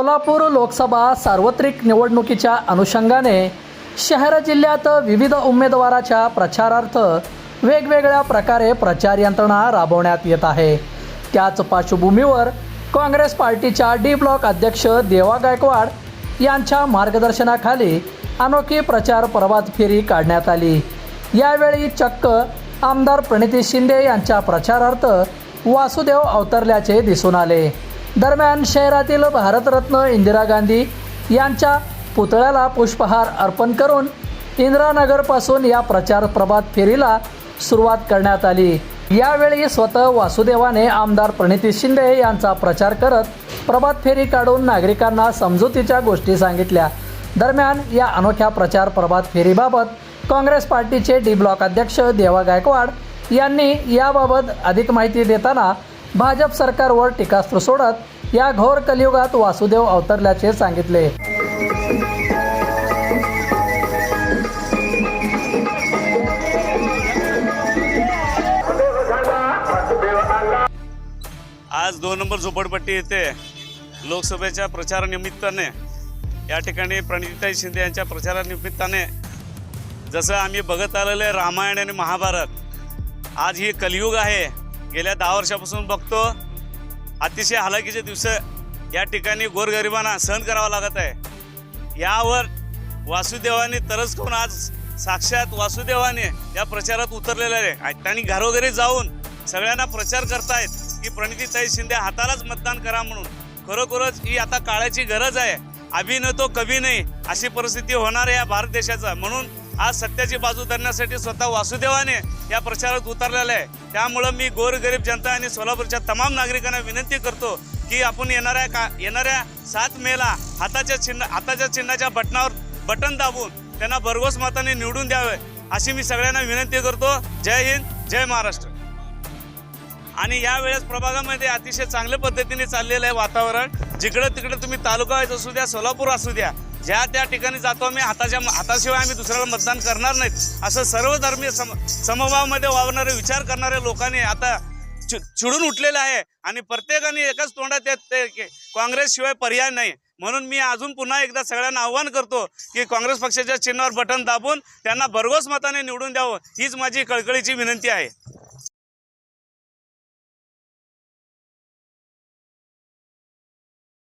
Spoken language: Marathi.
कोल्हापूर लोकसभा सार्वत्रिक निवडणुकीच्या अनुषंगाने शहर जिल्ह्यात विविध उमेदवाराच्या प्रचारार्थ वेगवेगळ्या प्रकारे प्रचार यंत्रणा राबवण्यात येत आहे. त्याच पार्श्वभूमीवर काँग्रेस पार्टीच्या डी ब्लॉक अध्यक्ष देवा गायकवाड यांच्या मार्गदर्शनाखाली अनोखी प्रचार प्रभात फेरी काढण्यात आली. यावेळी चक्क आमदार प्रणिती शिंदे यांच्या प्रचारार्थ वासुदेव अवतरल्याचे दिसून आले. दरम्यान शहरातील भारतरत्न इंदिरा गांधी यांच्या पुतळ्याला पुष्पहार अर्पण करून इंदिरानगरपासून या प्रचार प्रभात फेरीला सुरुवात करण्यात आली. यावेळी स्वतः वासुदेवाने आमदार प्रणिती शिंदे यांचा प्रचार करत प्रभात फेरी काढून नागरिकांना समजुतीच्या गोष्टी सांगितल्या. दरम्यान या अनोख्या प्रचार प्रभात फेरीबाबत काँग्रेस पार्टीचे डी ब्लॉक अध्यक्ष देवा गायकवाड यांनी याबाबत अधिक माहिती देताना भाजप सरकारवर टीकास्त्र सोडत या घोर कलियुगात वासुदेव अवतरल्याचे सांगितले. आज दोन नंबर झोपडपट्टी येथे लोकसभेच्या प्रचारानिमित्ताने या ठिकाणी प्रणिताई शिंदे यांच्या प्रचारानिमित्ताने जसं आम्ही बघत आलेलं आहे रामायण आणि महाभारत आज ही कलियुग आहे. गेल्या दहा वर्षापासून बघतो अतिशय हालाकीचे दिवस या ठिकाणी गोरगरिबांना सहन करावं लागत आहे. यावर वासुदेवाने तरस करून आज साक्षात वासुदेवाने या प्रचारात उतरलेले आहे. त्यांनी घरोघरी जाऊन सगळ्यांना प्रचार करतायत की प्रणितीताई शिंदे हातालाच मतदान करा म्हणून. खरोखरच ही आता काळाची गरज आहे. अभिनय तो कवी नाही अशी परिस्थिती होणार आहे या भारत देशाचा. म्हणून आज सत्याची बाजू धरण्यासाठी स्वतः वासुदेवाने या प्रचारात उतरलेला आहे. त्यामुळं मी गोरगरीब जनता आणि सोलापूरच्या तमाम नागरिकांना विनंती करतो की आपण येणाऱ्या का येणाऱ्या सात मेला हाताच्या चिन्ह हाताच्या चिन्हाच्या बटनावर बटन दाबून त्यांना भरघोस मताने निवडून द्यावे अशी मी सगळ्यांना विनंती करतो. जय हिंद जय महाराष्ट्र. आणि यावेळेस प्रभागामध्ये अतिशय चांगल्या पद्धतीने चाललेलं आहे वातावरण. जिकडं तिकडं तुम्ही तालुका व्हायचं असू द्या सोलापूर असू द्या ज्या त्या ठिकाणी जातो आम्ही हाताच्या हाताशिवाय आम्ही दुसऱ्याला मतदान करणार नाहीत. असं सर्वधर्मीय सम समभावामध्ये वावरणारे विचार करणाऱ्या लोकांनी आता चि- चिडून उठलेलं आहे. आणि प्रत्येकाने एकाच तोंडात येत ते काँग्रेसशिवाय पर्याय नाही. म्हणून मी अजून पुन्हा एकदा सगळ्यांना आव्हान करतो की काँग्रेस पक्षाच्या चिन्हावर बटन दाबून त्यांना भरघोस मताने निवडून द्यावं हीच माझी कळकळीची विनंती आहे.